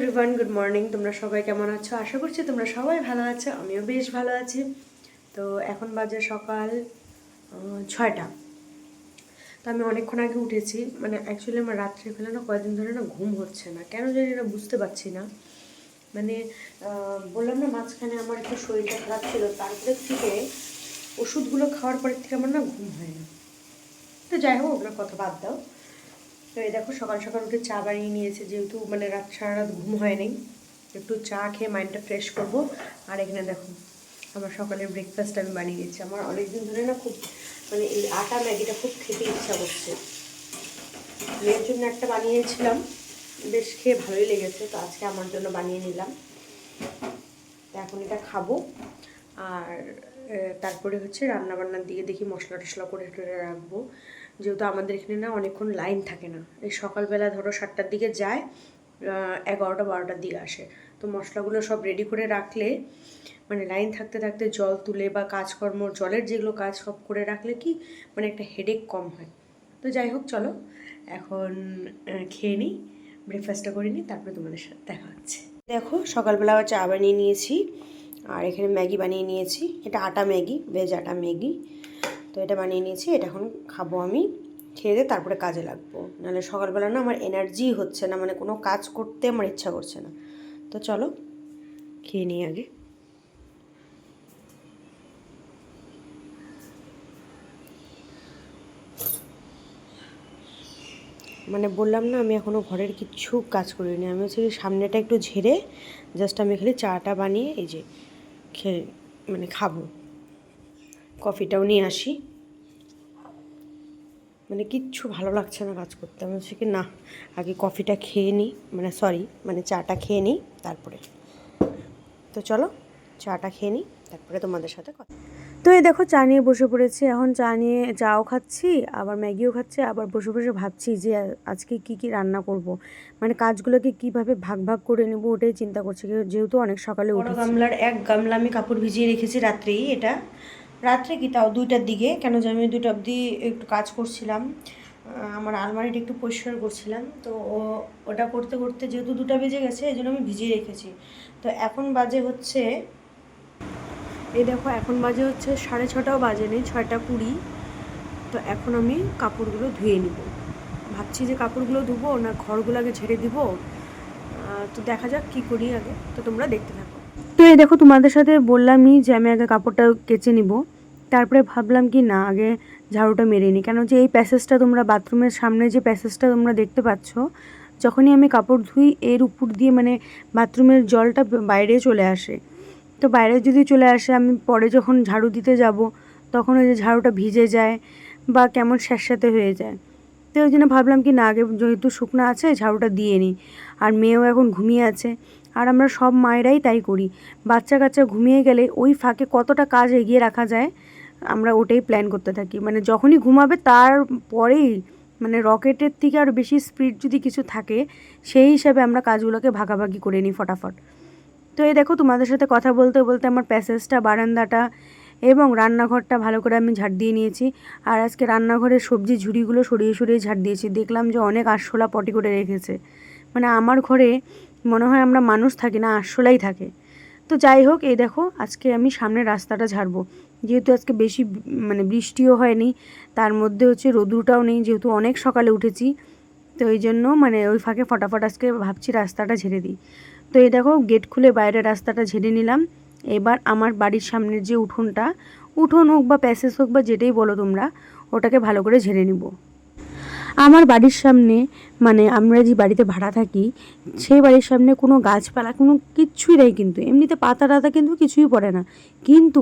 Everyone good morning তোমরা সবাই কেমন আছো? আশা করছি তোমরা সবাই ভালো আছো, আমিও বেশ ভালো আছি। তো এখন বাজে সকাল ছয়টা। তো আমি অনেকক্ষণ আগে উঠেছি মানে অ্যাকচুয়ালি আমার রাত্রিবেলা না কয়েকদিন ধরে না ঘুম হচ্ছে না। কেন জানি না বুঝতে পারছি না। মানে বললাম না মাঝখানে আমার একটু শরীরটা খারাপ ছিল, তারপরে থেকে ওষুধগুলো খাওয়ার পরের থেকে আমার না ঘুম হয় না তো যাই হোক ওগুলো কথা বাদ দাও। এই দেখো সকাল সকাল উঠে চা বানিয়ে নিয়েছে, যেহেতু মানে রাত সারা রাত ঘুম হয় নাই, একটু চা খেয়ে মাইন্ডটা ফ্রেশ করব। আর এখানে দেখো, আমার সকালের ব্রেকফাস্ট আমি বানিয়ে দিয়েছি। আমার অনেকদিন ধরে না খুব মানে এই আটা ম্যাগিটা খুব খেতে ইচ্ছা করছে। মেয়ের জন্য একটা বানিয়েছিলাম, বেশ খেয়ে ভালোই লেগেছে, তো আজকে আমার জন্য বানিয়ে নিলাম। এখন এটা খাব। আর তারপরে হচ্ছে রান্না বান্নার দিকে দেখি মশলা টশলা করে রাখব। যেহেতু আমাদের এখানে না অনেকক্ষণ লাইন থাকে না। এই সকালবেলা ধরো সাতটার দিকে যায় এগারোটা, বারোটার দিকে আসে। তো মশলাগুলো সব রেডি করে রাখলে মানে লাইন থাকতে থাকতে জল তুলে বা কাজকর্ম, জলের যেগুলো কাজ সব করে রাখলে কি মানে একটা হেডেক কম হয়। তো যাই হোক, চলো এখন খেয়ে নিই ব্রেকফাস্টটা করে নিই, তারপরে তোমাদের সাথে দেখা হচ্ছে। দেখো, সকালবেলা আবার চা বানিয়ে নিয়েছি, আর এখানে ম্যাগি বানিয়ে নিয়েছি। এটা আটা ম্যাগি, ভেজ আটা ম্যাগি। তো এটা বানিয়ে নিয়েছি, এটা এখন খাব আমি। খেয়ে দিয়ে তারপরে কাজে লাগবো। নাহলে সকালবেলা না আমার এনার্জি হচ্ছে না মানে কোনো কাজ করতে আমার ইচ্ছা করছে না। তো চলো, খেয়ে নিই আগে। মানে বললাম না, আমি এখনও ঘরের কিচ্ছু কাজ করিনি। আমি হচ্ছে সামনেটা একটু ঝেড়ে জাস্ট আমি খালি চাটা বানিয়ে এই যে খেয়ে মানে খাব। কফিটাও নিয়ে আসি। মানে কিচ্ছু ভালো লাগছে না কাজ করতে। আমি হচ্ছে কি না আগে কফিটা খেয়ে নিই। মানে সরি মানে চাটা খেয়ে নিই তারপরে। তো চলো চাটা খেয়ে নিই তারপরে তোমাদের সাথে কথা। তো এই দেখো চা নিয়ে বসে পড়েছি। এখন চা নিয়ে চাও খাচ্ছি আবার ম্যাগিও খাচ্ছি আবার বসে বসে ভাবছি যে আজকে কি কি রান্না করব। মানে কাজগুলোকে কীভাবে ভাগ ভাগ করে নেব ওটাই চিন্তা করছি। যেহেতু অনেক সকালে উঠে গামলার এক গামলা আমি কাপড় ভিজিয়ে রেখেছি রাত্রেই এটা রাত্রে কি তাও দুইটার দিকে? কেন যে আমি দুইটা অবধি একটু কাজ করছিলাম। আমার আলমারিটা একটু পরিষ্কার করছিলাম। তো ওটা করতে করতে যেহেতু দুটা বেজে গেছে, এই জন্য আমি ভিজিয়ে রেখেছি। তো এখন বাজে হচ্ছে, এই দেখো, এখন বাজে হচ্ছে সাড়ে ছটাও বাজে নেই, ছয়টা কুড়ি। তো এখন আমি কাপড়গুলো ধুয়ে নিব। ভাবছি যে কাপড়গুলো ধুবো না ঘরগুলো আগে ঝেড়ে দিব। তো দেখা যাক কি করি আগে। তো তোমরা দেখতে থাকো। তো এই দেখো তোমাদের সাথে বললামই যে আমি আগে কাপড়টা কেচে নিব। তারপরে ভাবলাম কি না, আগে ঝাড়ুটা মেরে নিই। কেন যে এই প্যাসেজটা তোমরা বাথরুমের সামনে যে প্যাসেজটা তোমরা দেখতে পাচ্ছ, যখনই আমি কাপড় ধুই, এর উপর দিয়ে মানে বাথরুমের জলটা বাইরে চলে আসে। তো বাইরে যদি চলে আসে, আমি পরে যখন ঝাড়ু দিতে যাব, তখন ওই যে ঝাড়ুটা ভিজে যায় বা কেমন স্যাঁতস্যাঁতে হয়ে যায়। তো ওই জন্য ভাবলাম কি না, আগে যেহেতু শুকনো আছে, ঝাড়ুটা দিয়ে নিই। আর মেয়েও এখন ঘুমিয়ে আছে। আর আমরা সব মায়েরাই তাই করি। বাচ্চা কাচ্চা ঘুমিয়ে গেলে ওই ফাঁকে কতটা কাজ এগিয়ে রাখা যায়, আমরা ওটাই প্ল্যান করতে থাকি। মানে যখনই ঘুমাবে তার পরেই মানে রকেটের থেকে আর বেশি স্পিড যদি কিছু থাকে, সেই হিসাবে আমরা কাজগুলোকে ভাগাভাগি করে নিই ফটাফট। তো এই দেখো তোমাদের সাথে কথা বলতে বলতে আমার প্যাসেজটা বারান্দাটা এবং রান্নাঘরটা ভালো করে আমি ঝাড় দিয়ে নিয়েছি। আর আজকে রান্নাঘরের সবজি ঝুড়িগুলো সরিয়ে সরিয়ে ঝাড় দিয়েছি। দেখলাম যে অনেক আরশোলা পটি করে রেখেছে। মানে আমার ঘরে মনে হয় আমরা মানুষ থাকি না আরশোলাই থাকে। তো যাই হোক, এই দেখো, আজকে আমি সামনে রাস্তাটা ঝাড়বো। যেহেতু আজকে বেশি মানে বৃষ্টিও হয়নি, তার মধ্যে হচ্ছে রোদ্রুটাও নেই, যেহেতু অনেক সকালে উঠেছি। তো এই জন্য মানে ওই ফাঁকে ফটাফট আজকে ভাবছি রাস্তাটা ঝেড়ে দিই। তো এই দেখো, গেট খুলে বাইরে রাস্তাটা ঝেড়ে নিলাম। এবার আমার বাড়ির সামনের যে উঠোনটা, উঠোন হোক বা প্যাসেজ হোক বা যেটাই বলো তোমরা, ওটাকে ভালো করে ঝেড়ে নিব। আমার বাড়ির সামনে মানে আমরা যে বাড়িতে ভাড়া থাকি, সেই বাড়ির সামনে কোনো গাছপালা, কোনো কিচ্ছুই নেই কিন্তু। এমনিতে পাতা টাতা কিন্তু কিছুই পড়ে না। কিন্তু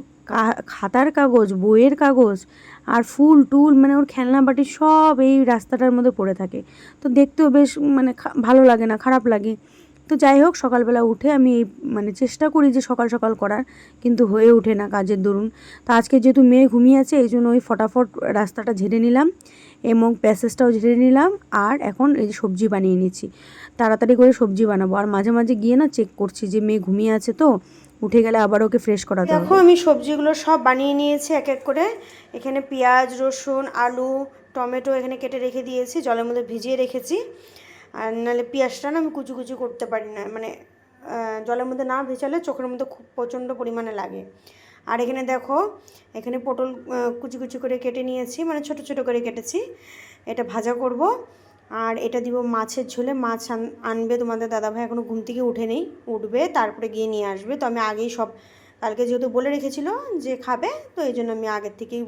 খাতার কাগজ, বইয়ের কাগজ আর ফুল, টুল মানে ওর খেলনা বাটি সব এই রাস্তাটার মধ্যে পড়ে থাকে। তো দেখতেও বেশ মানে ভালো লাগে না, খারাপ লাগে। তো যাই হোক, সকালবেলা উঠে আমি এই মানে চেষ্টা করি যে সকাল সকাল করার, কিন্তু হয়ে ওঠে না কাজের দরুন। তো আজকে যেহেতু মেয়ে ঘুমিয়ে আছে, এই জন্য ওই ফটাফট রাস্তাটা ঝেড়ে নিলাম এবং প্যাসেজটাও ঝেড়ে নিলাম আর এখন এই যে সবজি বানিয়ে নিচ্ছি। তাড়াতাড়ি করে সবজি বানাবো। আর মাঝে মাঝে গিয়ে না চেক করছি যে মেয়ে ঘুমিয়ে আছে তো, উঠে গেলে আবার ওকে ফ্রেশ করাতে দেখো, আমি সবজিগুলো সব বানিয়ে নিয়েছি এক এক করে। এখানে পেঁয়াজ, রসুন, আলু, টমেটো এখানে কেটে রেখে দিয়েছি, জলের মধ্যে ভিজিয়ে রেখেছি। আর নাহলে পেঁয়াজটা না আমি কুচি কুচি করতে পারি না। মানে জলের মধ্যে না ভেজালে চোখের মধ্যে খুব প্রচণ্ড পরিমাণে লাগে। আর এখানে দেখো, এখানে পটল কুচি কুচি করে কেটে নিয়েছি মানে ছোট ছোট করে কেটেছি। এটা ভাজা করব। আর এটা দিব মাছের ঝোলে। মাছ আন- আনবে তোমাদের দাদাভাই এখনও ঘুম থেকে উঠে নেই উঠবে, তারপরে গিয়ে নিয়ে আসবে। তো আমি আগেই সব, কালকে যেহেতু বলে রেখেছিল যে খাবে, তো এই জন্য আমি আগের থেকেই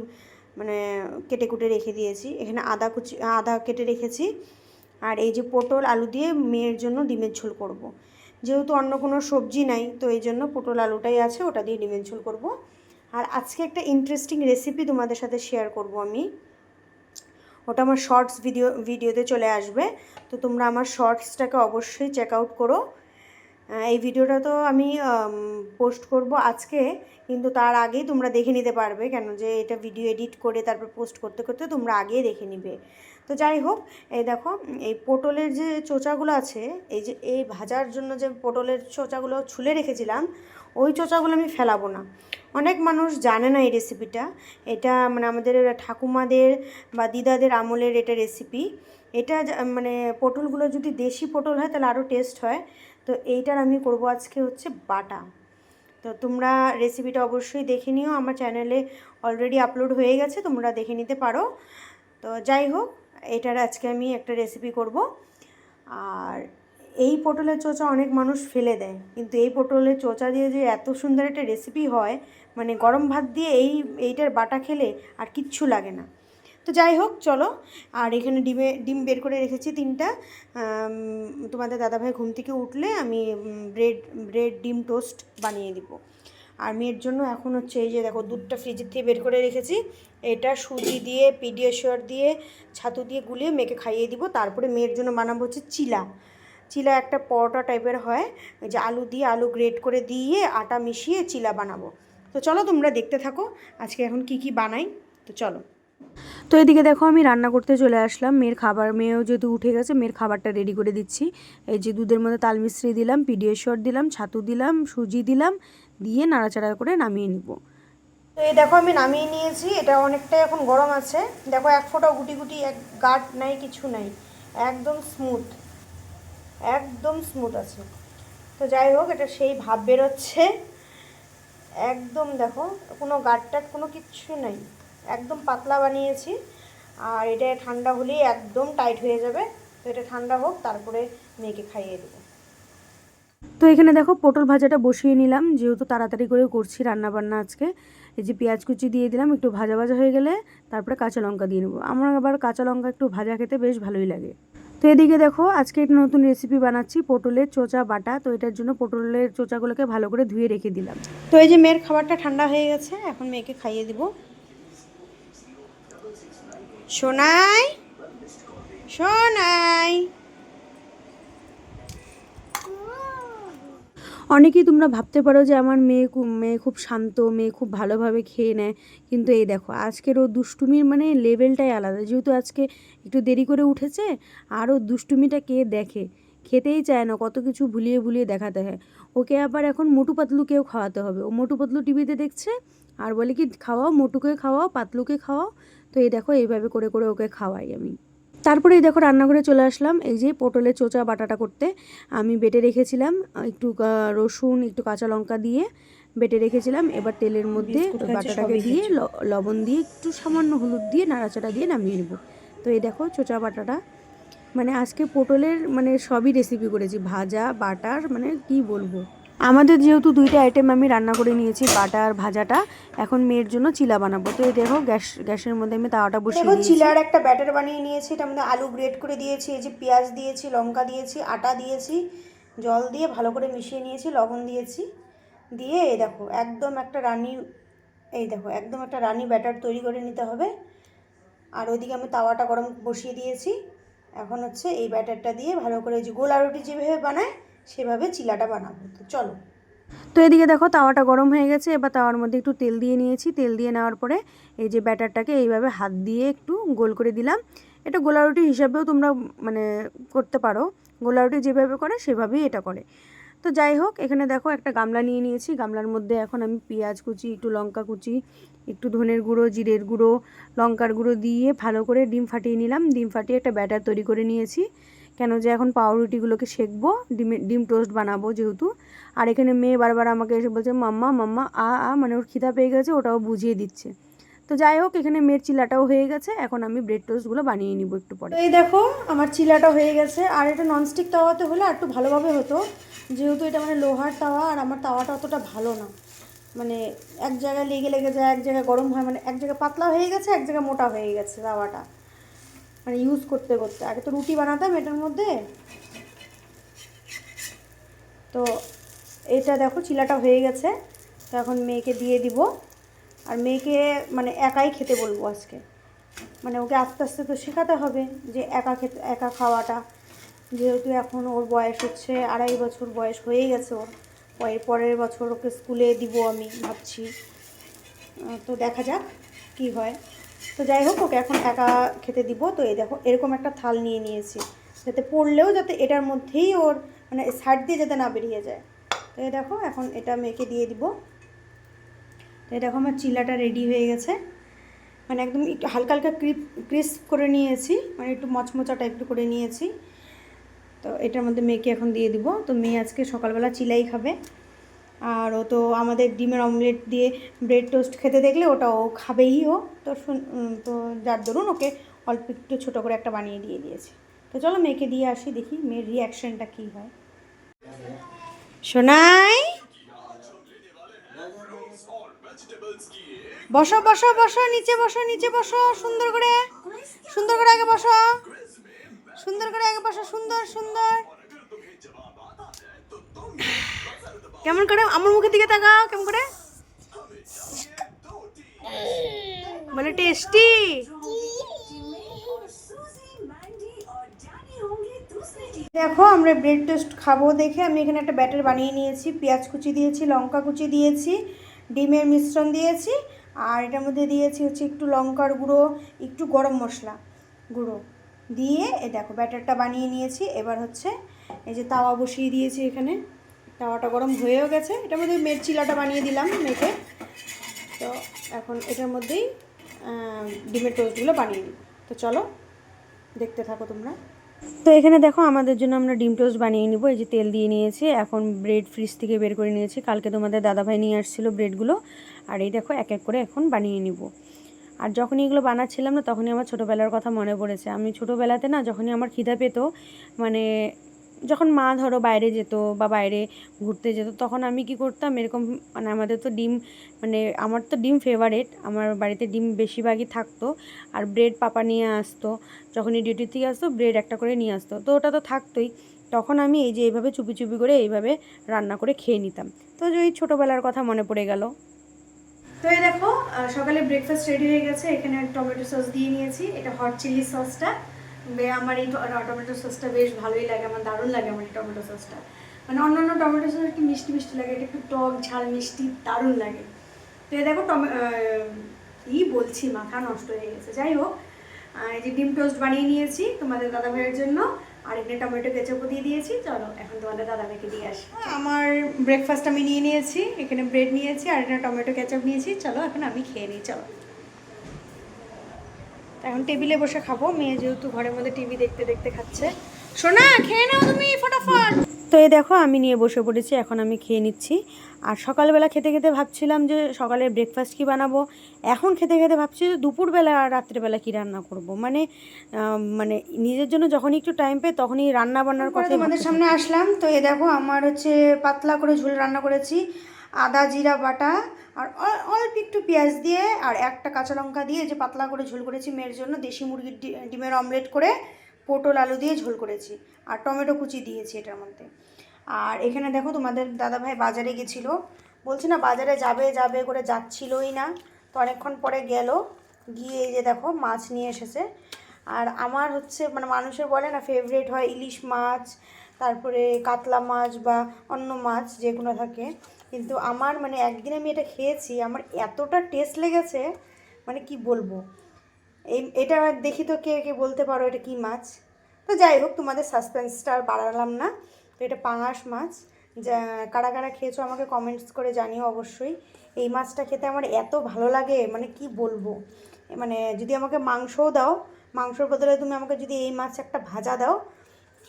মানে কেটে কুটে রেখে দিয়েছি। এখানে আদা কুচি, আদা কেটে রেখেছি। আর এই যে পটল আলু দিয়ে মেয়ের জন্য ডিমের ঝোল করব। যেহেতু অন্য কোনো সবজি নাই, তো এই জন্য পটল আলুটাই আছে, ওটা দিয়ে ডিমের ঝোল করব। আর আজকে একটা ইন্টারেস্টিং রেসিপি তোমাদের সাথে শেয়ার করব আমি ওটা আমার শর্টস ভিডিও ভিডিওতে চলে আসবে তো তোমরা আমার শর্টসটাকে অবশ্যই চেক আউট করো এই ভিডিওটা তো আমি পোস্ট করব আজকে, কিন্তু তার আগেই তোমরা দেখে নিতে পারবে কেন যে এটা ভিডিও এডিট করে, তারপর পোস্ট করতে করতে তোমরা আগেই দেখে নিবে তো যাই হোক, এই দেখো, এই পটলের যে চোচাগুলো আছে, এই যে এই ভাজার জন্য যে পটলের চোচাগুলো ছুলে রেখেছিলাম, ওই চোচাগুলো আমি ফেলাবো না। অনেক মানুষ জানে না এই রেসিপিটা এটা মানে আমাদের ঠাকুমাদের বা দিদাদের আমলের এটা রেসিপি এটা মানে পটলগুলো যদি দেশি পটল হয়, তাহলে আরও টেস্ট হয়। তো এইটার আমি করব আজকে হচ্ছে বাটা। তো তোমরা রেসিপিটা অবশ্যই দেখে নিও। আমার চ্যানেলে অলরেডি আপলোড হয়ে গেছে, তোমরা দেখে নিতে পারো। তো যাই হোক, এটার আজকে আমি একটা রেসিপি করব। আর এই পটলের চোচা অনেক মানুষ ফেলে দেয়, কিন্তু এই পটলের চোচা দিয়ে যে এত সুন্দর একটা রেসিপি হয় মানে গরম ভাত দিয়ে এই, এইটার বাটা খেলে আর কিচ্ছু লাগে না। তো যাই হোক, চলো। আর এখানে ডিমে, ডিম বের করে রেখেছি তিনটা। তোমাদের দাদাভাই ঘুম থেকে উঠলে আমি ব্রেড ব্রেড ডিম টোস্ট বানিয়ে দিব। আর মেয়ের জন্য এখন হচ্ছে এই যে দেখো দুধটা ফ্রিজের থেকে বের করে রেখেছি। এটা সুজি দিয়ে, পিডিয়াশিওর দিয়ে, ছাতু দিয়ে গুলিয়ে মেয়েকে খাইয়ে দিব। তারপরে মেয়ের জন্য বানাবো হচ্ছে চিলা। চিলা একটা পরোটা টাইপের হয়। যে আলু দিয়ে আলু গ্রেট করে দিয়ে আটা মিশিয়ে চিলা বানাবো। তো চলো তোমরা দেখতে থাকো আজকে এখন কি কি বানাই। তো চলো। তো এদিকে দেখো আমি রান্না করতে চলে আসলাম। মেয়ের খাবার, মেয়েও যেহেতু উঠে গেছে, মেয়ের খাবারটা রেডি করে দিচ্ছি। এই যে দুধের মধ্যে তাল মিশ্রি দিলাম পিডিয়েশ্বর দিলাম, ছাতু দিলাম, সুজি দিলাম দিয়ে নাড়াচাড়া করে নামিয়ে নিব। তো এই দেখো আমি নামিয়ে নিয়েছি, এটা অনেকটাই এখন গরম আছে। দেখো এক ফোঁটা গুটি গুটি, এক গাট নাই, কিছু নাই। একদম স্মুথ একদম স্মুথ আছে। তো যাই হোক, এটা সেই ভাব বেরোচ্ছে। একদম দেখো, কোনো গাটটাট কোনো কিচ্ছু নাই। একদম পাতলা বানিয়েছি। আর এটা ঠান্ডা হলেই একদম টাইট হয়ে যাবে। তো এটা ঠান্ডা হোক, তারপরে মেয়েকে খাইয়ে দেবো। তো এখানে দেখো পটল ভাজাটা বসিয়ে নিলাম, যেহেতু তাড়াতাড়ি করে করছি রান্না বান্না আজকে। এই যে পেঁয়াজ কুচি দিয়ে দিলাম, একটু ভাজা ভাজা হয়ে গেলে তারপরে কাঁচা লঙ্কা দিয়ে নেব। আমার আবার কাঁচা লঙ্কা একটু ভাজা খেতে বেশ ভালোই লাগে। তো এদিকে দেখো, আজকে একটা নতুন রেসিপি বানাচ্ছি, পটলের চোচা বাটা। তো এটার জন্য পটলের চোচাগুলোকে ভালো করে ধুয়ে রেখে দিলাম। তো এই যে মেয়ের খাবারটা ঠান্ডা হয়ে গেছে, এখন মেয়েকে খাইয়ে দিব। সোনাই সোনাই! অনেকেই তোমরা ভাবতে পারো যে আমার মেয়ে মেয়ে খুব শান্ত, মেয়ে খুব ভালোভাবে খেয়ে নেয়। কিন্তু এই দেখো, আজকের ও দুষ্টুমির মানে লেভেলটাই আলাদা। যেহেতু আজকে একটু দেরি করে উঠেছে, আর ও দুষ্টুমিটা কে দেখে? খেতেই চায় না, কত কিছু ভুলিয়ে ভুলিয়ে দেখাতে হয়। ওকে আবার এখন মোটু পাতলুকেও খাওয়াতে হবে। ও মোটু পাতলু টিভিতে দেখছে, আর বলে কি, খাওয়াও, মোটুকে খাওয়াও, পাতলুকে খাওয়াও। তো এই দেখো, এইভাবে করে করে ওকে খাওয়াই আমি। তারপরে এই দেখো রান্নাঘরে চলে আসলাম। এই যে পটলের চোচা বাটাটা করতে আমি বেটে রেখেছিলাম। একটু রসুন একটু কাঁচা লঙ্কা দিয়ে বেটে রেখেছিলাম। এবার তেলের মধ্যে বাটাটাকে দিয়ে ল- লবণ দিয়ে একটু সামান্য হলুদ দিয়ে নাড়াচাড়া দিয়ে নামিয়ে নেব। তো এই দেখো চোচা বাটাটা। মানে আজকে পটলের মানে সবই রেসিপি করেছি। ভাজা বাটার মানে কি বলব? আমাদের যেহেতু দুইটা আইটেম আমি রান্না করে নিয়েছি বাটা আর ভাজাটা এখন মেয়ের জন্য চিলা বানাবো। তো এই দেখো গ্যাস গ্যাসের মধ্যে আমি তাওয়াটা বসিয়ে দেখো চিলার একটা ব্যাটার বানিয়ে নিয়েছি এটার মধ্যে আলু গ্রেট করে দিয়েছি এই যে পেঁয়াজ দিয়েছি লঙ্কা দিয়েছি আটা দিয়েছি জল দিয়ে ভালো করে মিশিয়ে নিয়েছি লবণ দিয়েছি। দিয়ে এই দেখো একদম একটা রানি এই দেখো একদম একটা রানি ব্যাটার তৈরি করে নিতে হবে। আর ওইদিকে আমি তাওয়াটা গরম বসিয়ে দিয়েছি। এখন হচ্ছে এই ব্যাটারটা দিয়ে ভালো করে যে গোলা রুটি যেভাবে বানায় সেভাবে চিলাটা বানাবো। তো চলো। তো এদিকে দেখো, তাওয়াটা গরম হয়ে গেছে। এবার তাওয়ার মধ্যে একটু তেল দিয়ে নিয়েছি। তেল দিয়ে নেওয়ার পরে এই যে ব্যাটারটাকে এইভাবে হাত দিয়ে একটু গোল করে দিলাম। এটা গোলা রুটি হিসাবেও তোমরা মানে করতে পারো। গোলা রুটি যেভাবে করে সেভাবেই এটা করে। তো যাই হোক, এখানে দেখো একটা গামলা নিয়ে নিয়েছি। গামলার মধ্যে এখন আমি পেঁয়াজ কুচি, একটু লঙ্কা কুচি, একটু ধনের গুঁড়ো, জিরের গুঁড়ো, লঙ্কার গুঁড়ো দিয়ে ভালো করে ডিম ফাটিয়ে নিলাম। ডিম ফাটিয়ে একটা ব্যাটার তৈরি করে নিয়েছি। কেন যে এখন পাউরুটিগুলোকে সেকবো ডিম ডিম টোস্ট বানাবো যেহেতু। আর এখানে মেয়ে বারবার আমাকে এসে বলছে, মাম্মা মাম্মা, আ আ মানে ওর খিদা পেয়ে গেছে, ওটাও বুঝিয়ে দিচ্ছে। তো যাই হোক, এখানে মেয়ের চিলাটাও হয়ে গেছে, এখন আমি ব্রেড টোস্টগুলো বানিয়ে নিব একটু পরে। এই দেখো, আমার চিলাটা হয়ে গেছে। আর এটা ননস্টিক তাওয়াতে হলে একটু ভালোভাবে হতো, যেহেতু এটা মানে লোহার তাওয়া, আর আমার তাওয়াটা অতটা ভালো না। মানে এক জায়গায় লেগে লেগে যায়, এক জায়গায় গরম হয় মানে এক জায়গায় পাতলা হয়ে গেছে, এক জায়গায় মোটা হয়ে গেছে তাওয়াটা। মানে ইউজ করতে করতে। আগে তো রুটি বানাতাম এটার মধ্যে। তো এটা দেখো চিলাটা হয়ে গেছে। তো এখন মেয়েকে দিয়ে দিব। আর মেয়েকে মানে একাই খেতে বলব আজকে। মানে ওকে আস্তে আস্তে তো শেখাতে হবে যে একা খেতে, একা খাওয়াটা। যেহেতু এখন ওর বয়স হচ্ছে আড়াই বছর বয়স হয়ে গেছে ওর। পরের পরের বছর ওকে স্কুলে দিব আমি, ভাবছি। তো দেখা যাক কি হয়। তো যাই হোক, ওকে এখন একা খেতে দিব। তো এই দেখো, এরকম একটা থাল নিয়ে নিয়েছি, যাতে পড়লেও যাতে এটার মধ্যেই ওর মানে সাইড দিয়ে যাতে না বেরিয়ে যায়। তো এই দেখো, এখন এটা মেয়েকে দিয়ে দিব। তো এই দেখো, আমার চিলাটা রেডি হয়ে গেছে। মানে একদম একটু হালকা হালকা ক্রিপ ক্রিস্প করে নিয়েছি মানে একটু মচমচা টাইপের করে নিয়েছি। তো এটার মধ্যে মেয়েকে এখন দিয়ে দিব। তো মেয়ে আজকে সকালবেলা চিলাই খাবে। আর ও তো আমাদের ডিমের অমলেট দিয়ে ব্রেড টোস্ট খেতে দেখলে ওটা ও খাবেই ও। তো তো যার দরুন ওকে অল্প একটু ছোটো করে একটা বানিয়ে দিয়ে দিয়েছে। তো চলো মেয়েকে দিয়ে আসি, দেখি মেয়ের রিয়াকশানটা কী হয়। সোনাই! বসো বসো বসো, নিচে বসো নিচে বসো, সুন্দর করে। সুন্দর করে আগে বসো। সুন্দর করে আগে বসো, সুন্দর সুন্দর। কেমন করে? আমার মুখের দিকে তাকাও, কেমন করে? বলে টেস্টি। দেখো, আমরা ব্রেড টোস্ট খাব দেখে। আমি এখানে একটা ব্যাটার বানিয়ে নিয়েছি। পেঁয়াজ কুচি দিয়েছি, লঙ্কা কুচি দিয়েছি, ডিমের মিশ্রণ দিয়েছি, আর এটার মধ্যে দিয়েছি হচ্ছে একটু লঙ্কার গুঁড়ো, একটু গরম মশলা গুঁড়ো। দিয়ে এ দেখো ব্যাটারটা বানিয়ে নিয়েছি। এবার হচ্ছে এই যে তাওয়া বসিয়ে দিয়েছি এখানে। তাওয়াটা গরম হয়েও গেছে। এটার মধ্যে মেট চিলাটা বানিয়ে দিলাম মেখে। তো এখন এটার মধ্যেই ডিমের টোস্টগুলো বানিয়ে নিই তো চলো, দেখতে থাকো তোমরা। তো এখানে দেখো, আমাদের জন্য আমরা ডিম টোস্ট বানিয়ে নিব। এই যে তেল দিয়ে নিয়েছি। এখন ব্রেড ফ্রিজ থেকে বের করে নিয়েছি। কালকে তোমাদের দাদাভাই নিয়ে আসছিল ব্রেডগুলো আর এই দেখো, এক এক করে এখন বানিয়ে নিব। আর যখনই এগুলো বানাচ্ছিলাম না, তখনই আমার ছোটোবেলার কথা মনে পড়েছে। আমি ছোটোবেলাতে না, যখনই আমার খিদা পেত মানে যখন মা ধরো বাইরে যেত বা বাইরে ঘুরতে যেত, তখন আমি কি করতাম, এরকম মানে আমাদের তো ডিম মানে আমার তো ডিম ফেভারেট আমার বাড়িতে ডিম বেশিরভাগই থাকতো। আর ব্রেড পাপা নিয়ে আসতো, যখনই ডিউটি থেকে আসতো ব্রেড একটা করে নিয়ে আসতো। তো ওটা তো থাকতোই। তখন আমি এই যে এইভাবে চুপি চুপি করে এইভাবে রান্না করে খেয়ে নিতাম। তো ওই ছোটোবেলার কথা মনে পড়ে গেল। তো এই দেখো সকালে ব্রেকফাস্ট রেডি হয়ে গেছে। এখানে টমেটো সস দিয়ে নিয়েছি। এটা হট চিলি সসটা আমার এই টমেটো সসটা বেশ ভালোই লাগে, আমার দারুণ লাগে আমার এই টমেটো সসটা। মানে অন্যান্য টমেটো সস একটু মিষ্টি মিষ্টি লাগে, এটা একটু টক, ঝাল, মিষ্টি, দারুণ লাগে। তো এই দেখো টমে ই বলছি, মাথা নষ্ট হয়ে গেছে। যাই হোক এই যে ডিম টোস্ট বানিয়ে নিয়েছি তোমাদের দাদা ভাইয়ের জন্য, আর এখানে টমেটো কেচাপও দিয়ে দিয়েছি। চলো, এখন তোমাদের দাদা ভাইকে দিয়ে আসি। আমার ব্রেকফাস্ট আমি নিয়ে নিয়েছি, এখানে ব্রেড নিয়েছি, আর এখানে টমেটো কেচাপ নিয়েছি। চলো, এখন আমি খেয়ে নিই, চলো। এখন টেবিলে বসে খাব। মেয়ে যেহেতু ঘরের মধ্যে টিভি দেখতে দেখতে খাচ্ছে। সোনা খেয়ে নাও তুমি ফটাফট। তো এই দেখো আমি নিয়ে বসে পড়েছি এখন আমি খেয়ে নিচ্ছি। আর সকালবেলা খেতে খেতে ভাবছিলাম যে সকালে ব্রেকফাস্ট কী বানাবো। এখন খেতে খেতে ভাবছি যে দুপুরবেলা আর রাত্রেবেলা কী রান্না করব। মানে মানে নিজের জন্য যখনই একটু টাইম পাই তখনই রান্না বান্নার কথা তোমাদের সামনে আসলাম। তো এ দেখো আমার হচ্ছে পাতলা করে ঝোল রান্না করেছি। আদা, জিরা, বাটা আর অল্প একটু পেঁয়াজ দিয়ে আর একটা কাঁচা লঙ্কা দিয়ে যে পাতলা করে ঝোল করেছি মেয়ের জন্য দেশি মুরগির ডিমের অমলেট করে পটল আলু দিয়ে ঝোল করেছি আর টমেটো কুচি দিয়েছি এটার মধ্যে। আর এখানে দেখো তোমাদের দাদাভাই বাজারে গেছিল। বলছে না বাজারে যাবে যাবে করে যাচ্ছিলই না। তো অনেকক্ষণ পরে গেল। গিয়ে যে দেখো মাছ নিয়ে এসেছে। আর আমার হচ্ছে মানে মানুষের বলে না ফেভারিট হয় ইলিশ মাছ, তারপরে কাতলা মাছ বা অন্য মাছ যেগুলো থাকে। কিন্তু আমার মানে একদিন আমি এটা খেয়েছি, আমার এতটা টেস্ট লেগেছে মানে কি বলব? এই, এটা দেখি তো কে কে বলতে পারো এটা কি মাছ? তো যাই হোক, তোমাদের সাসপেন্সটা আর বাড়ালাম না। তো এটা পাঙাশ মাছ। যা, কারা কারা খেয়েছো আমাকে কমেন্টস করে জানিও অবশ্যই। এই মাছটা খেতে আমার এত ভালো লাগে মানে কি বলব? মানে যদি আমাকে মাংসও দাও, মাংসর বদলে তুমি আমাকে যদি এই মাছ একটা ভাজা দাও,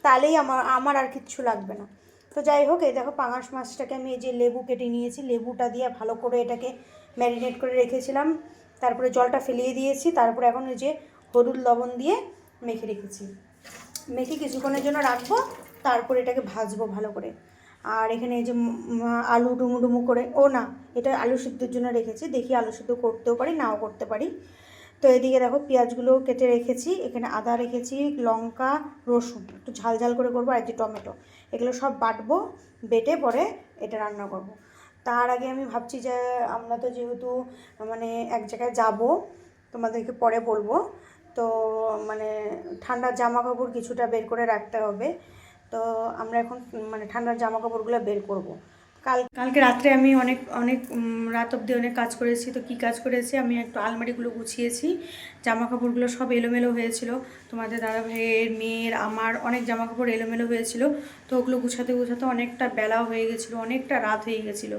তাহলেই আমার আমার আর কিচ্ছু লাগবে না। তো যাই হোক, এই দেখো পাঙাশ মাছটাকে আমি এই যে লেবু কেটে নিয়েছি। লেবুটা দিয়ে ভালো করে এটাকে ম্যারিনেট করে রেখেছিলাম। তারপরে জলটা ফেলিয়ে দিয়েছি। তারপরে এখন এই যে হলুদ লবণ দিয়ে মেখে রেখেছি। মেখে কিছুক্ষণের জন্য রাখব, তারপরে এটাকে ভাজবো ভালো করে। আর এখানে এই যে আলু ডুমু ডুমু করে, ও না, এটা আলু সিদ্ধর জন্য রেখেছি। দেখি আলু সিদ্ধ করতেও পারি, নাও করতে পারি। তো এদিকে দেখো পেঁয়াজগুলো কেটে রেখেছি, এখানে আদা রেখেছি, লঙ্কা, রসুন, একটু ঝাল ঝাল করে করব, আর যে টমেটো, এগুলো সব বাটবো, বেটে পরে এটা রান্না করব। তার আগে আমি ভাবছি যে আমরা তো যেহেতু মানে এক জায়গায় যাব, তোমাদেরকে পরে বলব, তো মানে ঠান্ডার জামা কাপড় কিছুটা বের করে রাখতে হবে, তো আমরা এখন মানে ঠান্ডার জামা কাপড়গুলো বের করব। কাল, কালকে রাত্রে আমি অনেক অনেক রাত অবধি অনেক কাজ করেছি। তো কী কাজ করেছি? আমি একটু আলমারিগুলো গুছিয়েছি। জামা কাপড়গুলো সব এলোমেলো হয়েছিল। তোমাদের দাদা ভাইয়ের মেয়ের, আমার অনেক জামা কাপড় এলোমেলো হয়েছিল। তো ওগুলো গুছাতে গুছাতে অনেকটা বেলা হয়ে গেছিল, অনেকটা রাত হয়ে গেছিল।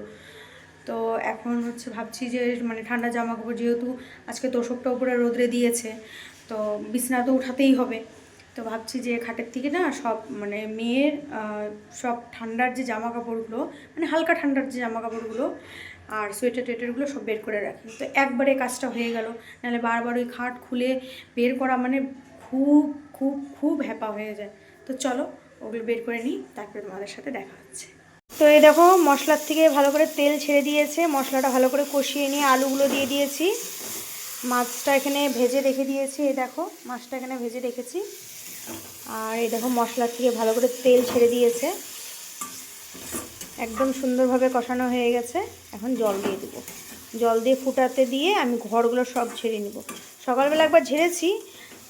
তো এখন হচ্ছে ভাবছি যে মানে ঠান্ডা জামা কাপড় যেহেতু আজকে তোষকটা উপরে রোদ্রে দিয়েছে, তো বিছনা তো উঠাতেই হবে। তো ভাবছি যে খাটের থেকে না সব মানে মেয়ের সব ঠান্ডার যে জামা কাপড়গুলো মানে হালকা ঠান্ডার যে জামা কাপড়গুলো আর সোয়েটার টোয়েটারগুলো সব বের করে রাখি। তো একবারে কাজটা হয়ে গেল। নাহলে বারবার ওই খাট খুলে বের করা মানে খুব খুব খুব হ্যাপা হয়ে যায়। তো চলো ওগুলো বের করে নিই, তারপরে তোমাদের সাথে দেখা হচ্ছে। তো এই দেখো মশলার থেকে ভালো করে তেল ছেড়ে দিয়েছে। মশলাটা ভালো করে কষিয়ে নিয়ে আলুগুলো দিয়ে দিয়েছি। মাছটা এখানে ভেজে রেখে দিয়েছি, এই দেখো মাছটা এখানে ভেজে রেখেছি। আর এই দেখো মশলার থেকে ভালো করে তেল ছেড়ে দিয়েছে। একদম সুন্দরভাবে কষানো হয়ে গেছে। এখন জল দিয়ে দেবো। জল দিয়ে ফুটাতে দিয়ে আমি ঘরগুলো সব ঝেড়ে নিব। সকালবেলা একবার ঝেড়েছি,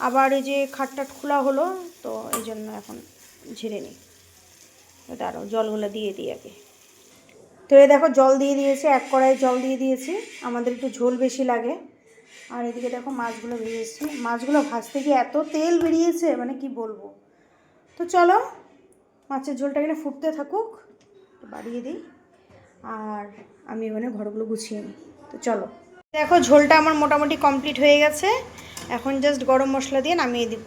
আবার এই যে খাটটাট খোলা হলো, তো এই জন্য এখন ঝেড়ে নিই। দাঁড়াও, জলগুলো দিয়ে দিই আগে। তো এ দেখো, জল দিয়ে দিয়েছে, এক কড়াই জল দিয়ে দিয়েছি। আমাদের একটু ঝোল বেশি লাগে। আর এদিকে দেখো মাছগুলো ভেজেছি মাছগুলো ভাজতে গিয়ে এত তেল বেরিয়েছে মানে কি বলব? তো চলো, মাছের ঝোলটা এখানে ফুটতে থাকুক বাড়িয়ে দিই। আর আমি এখানে ঘরগুলো গুছিয়ে নিই। তো চলো। দেখো, ঝোলটা আমার মোটামুটি কমপ্লিট হয়ে গেছে। এখন জাস্ট গরম মশলা দিয়ে নামিয়ে দিব।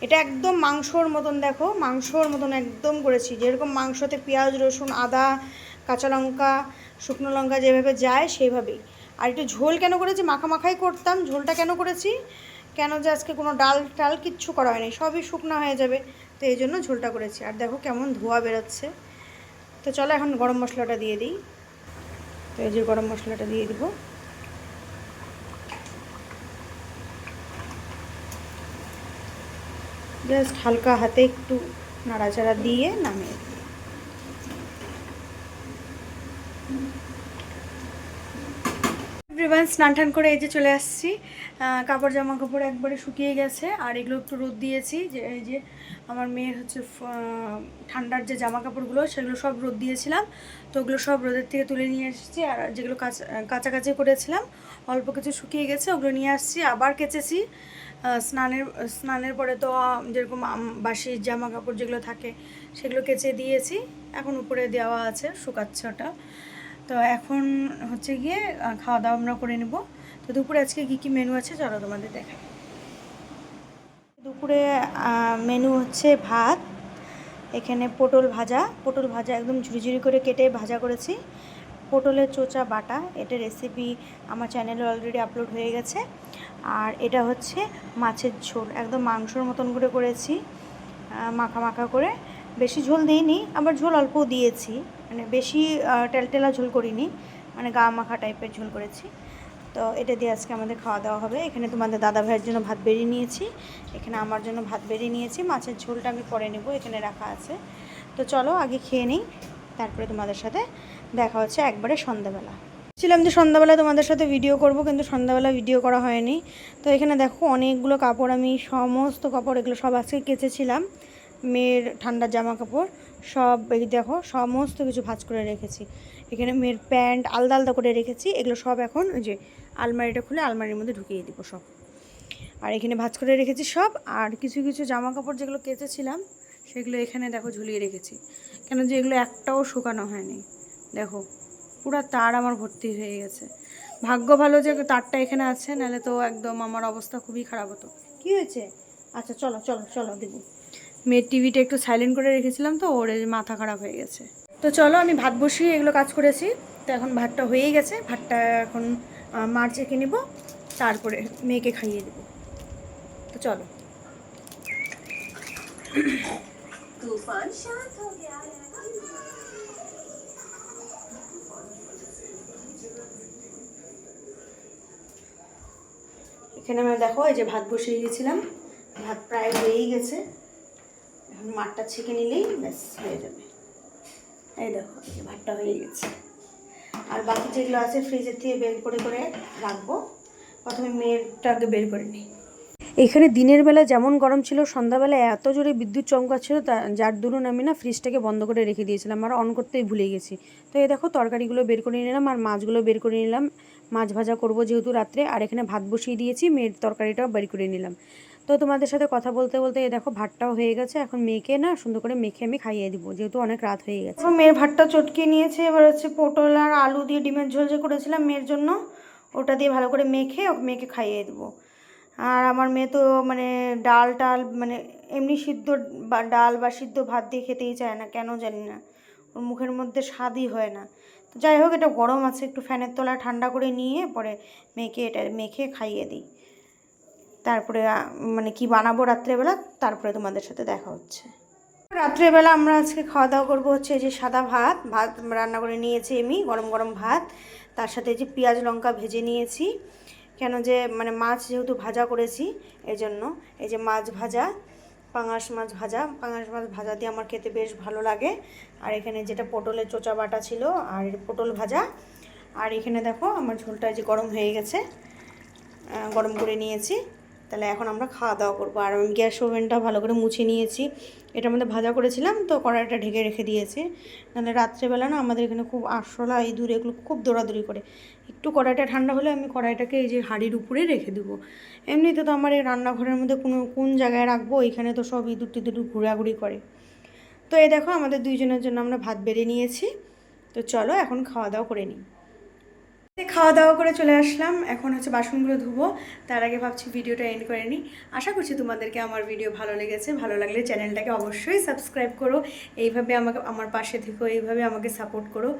এটা একদম মাংসর মতন, দেখো, মাংসর মতন একদম করেছি। যেরকম মাংসতে পেঁয়াজ, রসুন, আদা, কাঁচা লঙ্কা, শুকনো লঙ্কা যেভাবে যায়, সেইভাবেই। আর একটু ঝোল কেন করেছি? মাখা মাখাই করতাম। ঝোলটা কেন করেছি? কেন যে আজকে কোনো ডাল টাল কিচ্ছু করা হয়নি। সবই শুকনো হয়ে যাবে। তো এই জন্য ঝোলটা করেছি। আর দেখো কেমন ধোয়া বেরোচ্ছে। তো চলো এখন গরম মশলাটা দিয়ে দিই। তো এই যে গরম মশলাটা দিয়ে দিব। জাস্ট হালকা হাতে একটু নাড়াচাড়া দিয়ে নামিয়ে এভরিওয়ান স্নান টান করে এই যে চলে আসছি। কাপড় জামা কাপড় একবারে শুকিয়ে গেছে, আর এগুলো একটু রোদ দিয়েছি যে এই যে আমার মেয়ের হচ্ছে ঠান্ডার যে জামা কাপড়গুলো সেগুলো সব রোদ দিয়েছিলাম। তো ওগুলো সব রোদের থেকে তুলে নিয়ে এসেছি, আর যেগুলো কাঁচা কাছাকাছি করেছিলাম, অল্প কিছু শুকিয়ে গেছে, ওগুলো নিয়ে আসছি, আবার কেচেছি। স্নানের স্নানের পরে তো যেরকম বাসি জামা কাপড় যেগুলো থাকে, সেগুলো কেচে দিয়েছি। এখন উপরে দেওয়া আছে শুকাচ্ছে ওটা তো এখন হচ্ছে গিয়ে খাওয়া দাওয়া আমরা করে নেব। তো দুপুরে আজকে কী কী মেনু আছে চলো তোমাদের দেখাই। দুপুরে মেনু হচ্ছে ভাত, এখানে পটল ভাজা। পটল ভাজা একদম ঝুড়ি করে কেটে ভাজা করেছি। পটলের চোচা বাটা, এটা রেসিপি আমার চ্যানেলে অলরেডি আপলোড হয়ে গেছে। আর এটা হচ্ছে মাছের ঝোল, একদম মাংসর মতন করে করেছি মাখা মাখা করে। বেশি ঝোল দিইনি, আবার ঝোল অল্পও দিয়েছি। মানে বেশি টেলটেলা ঝোল করিনি মানে গা মাখা টাইপের ঝোল করেছি। তো এটা দিয়ে আজকে আমাদের খাওয়া দাওয়া হবে। এখানে তোমাদের দাদা ভাইয়ের জন্য ভাত বেরিয়ে নিয়েছি, এখানে আমার জন্য ভাত বেরিয়ে নিয়েছি, মাছের ঝোলটা আমি পরে নেব, এখানে রাখা আছে। তো চলো আগে খেয়ে নিই, তারপরে তোমাদের সাথে দেখা হচ্ছে একবারে সন্ধ্যাবেলা। ছিলাম যে সন্ধ্যাবেলা তোমাদের সাথে ভিডিও করব, কিন্তু সন্ধ্যাবেলা ভিডিও করা হয়নি। তো এখানে দেখো অনেকগুলো কাপড়, আমি সমস্ত কাপড়, এগুলো সব আজকে কেচেছিলাম। মেয়ের ঠান্ডার জামা কাপড় সব, এই দেখো, সমস্ত কিছু ভাঁজ করে রেখেছি। এখানে মেয়ের প্যান্ট আলাদা আলাদা করে রেখেছি। এগুলো সব এখন যে আলমারিটা খুলে আলমারির মধ্যে ঢুকিয়ে দিব সব। আর এখানে ভাজ করে রেখেছি সব। আর কিছু কিছু জামা কাপড় যেগুলো কেচেছিলাম, সেগুলো এখানে দেখো ঝুলিয়ে রেখেছি। কেন যে এগুলো একটাও শুকানো হয়নি। দেখো, পুরো তার আমার ভর্তি হয়ে গেছে। ভাগ্য ভালো যে তারটা এখানে আছে, নাহলে তো একদম আমার অবস্থা খুবই খারাপ হতো। কি হয়েছে? আচ্ছা চলো চলো চলো, দেবো। মেয়ের টিভিটা একটু সাইলেন্ট করে রেখেছিলাম তো ওর মাথা খারাপ হয়ে গেছে। তো চলো আমি ভাত বসিয়ে এগুলো কাজ করেছি। তো এখন ভাতটা হয়েই গেছে। ভাতটা এখন মার চেখে নিব তারপরে মেয়েকে খাইয়ে দেব। তো চলো। এখানে আমরা দেখো এই যে ভাত বসিয়ে গেছিলাম। ভাত প্রায় হয়েই গেছে। এখন মাঠটা ছেঁকে নিলেই ব্যাস হয়ে যাবে। এই দেখো, এই ভাতটা হয়ে গেছে। আর বাকি যেগুলো আছে ফ্রিজের থেকে বের করে করে রাখব। প্রথমে মেয়েরটাকে বের করে নিই। এখানে দিনের বেলা যেমন গরম ছিল সন্ধ্যাবেলা এত জোরে বিদ্যুৎ চমকাচ্ছিল যার দরুন আমি না ফ্রিজটাকে বন্ধ করে রেখে দিয়েছিলাম আর অন করতেই ভুলে গেছি। তো এই দেখো, তরকারিগুলো বের করে নিলাম আর মাছগুলো বের করে নিলাম। মাছ ভাজা করব যেহেতু রাত্রে, আর এখানে ভাত বসিয়ে দিয়েছি, মেয়ের তরকারিটাও বের করে নিলাম। তো তোমাদের সাথে কথা বলতে বলতে এই দেখো ভাতটাও হয়ে গেছে। এখন মেয়েকে না সুন্দর করে মেখে আমি খাইয়ে দিব, যেহেতু অনেক রাত হয়ে গেছে। মেয়ের ভাতটা চটকে নিয়েছে, এবার হচ্ছে পটল আর আলু দিয়ে ডিমের ঝোল যে করেছিলাম মেয়ের জন্য, ওটা দিয়ে ভালো করে মেখে ওকে মেয়েকে খাইয়ে দেবো। আর আমার মেয়ে তো মানে ডাল টাল মানে এমনি সিদ্ধ বা ডাল বা সিদ্ধ ভাত দিয়ে খেতেই চায় না, কেন জানি না। ওর মুখের মধ্যে স্বাদই হয় না। তো যাই হোক, এটা গরম আছে, একটু ফ্যানের তলায় ঠান্ডা করে নিয়ে পরে মেয়েকে এটা মেখে খাইয়ে দিই। তারপরে মানে কি বানাবো রাত্রেবেলা, তারপরে তোমাদের সাথে দেখা হচ্ছে। রাত্রেবেলা আমরা আজকে খাওয়া দাওয়া করব হচ্ছে এই যে সাদা ভাত ভাত রান্না করে নিয়েছি আমি, গরম গরম ভাত। তার সাথে এই যে পেঁয়াজ লঙ্কা ভেজে নিয়েছি। কেন যে মানে মাছ যেহেতু ভাজা করেছি এই জন্য এই যে মাছ ভাজা, পাঙাশ মাছ ভাজা, পাঙাশ মাছ ভাজা দিয়ে আমার খেতে বেশ ভালো লাগে। আর এখানে যেটা পটলের চোচা বাটা ছিল, আর পটল ভাজা। আর এখানে দেখো, আমার ঝোলটা যে গরম হয়ে গেছে গরম করে নিয়েছি। তাহলে এখন আমরা খাওয়া দাওয়া করব। আর আমি গ্যাস ওভেনটা ভালো করে মুছে নিয়েছি। এটার মধ্যে ভাজা করেছিলাম, তো কড়াইটা ঢেকে রেখে দিয়েছি। নাহলে রাত্রেবেলা না আমাদের এখানে খুব আরশোলা এই দূরে এগুলো খুব দৌড়াদৌড়ি করে। একটু কড়াইটা ঠান্ডা হলে আমি কড়াইটাকে এই যে হাঁড়ির উপরে রেখে দেবো। এমনিতে তো আমার এই রান্নাঘরের মধ্যে কোনো, কোন জায়গায় রাখব, এখানে তো সব ইঁদুর টিঁদুর ঘোরাঘুরি করে। তো এই দেখো আমাদের দুইজনের জন্য আমরা ভাত বেড়ে নিয়েছি। তো চলো এখন খাওয়া দাওয়া করে নিই। খাওয়া দাওয়া করে চলে আসলাম। এখন হচ্ছে বাসনগুলো ধুবো। তার আগে ভাবছি ভিডিওটা এন্ড করে নিই। আশা করছি তোমাদেরকে আমার ভিডিও ভালো লেগেছে। ভালো লাগলে চ্যানেলটাকে অবশ্যই সাবস্ক্রাইব করো। এইভাবে আমাকে, আমার পাশে থেকো, এইভাবে আমাকে সাপোর্ট করো।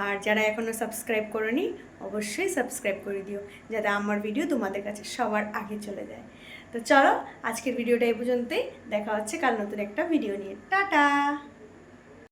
আর যারা এখনও সাবস্ক্রাইব করোনি, অবশ্যই সাবস্ক্রাইব করে দিও। যাতে আমার ভিডিও তোমাদের কাছে সবার আগে চলে যায়। তো চলো, আজকের ভিডিওটা এই পর্যন্তই। দেখা হচ্ছে কাল নতুন একটা ভিডিও নিয়ে। টাটা!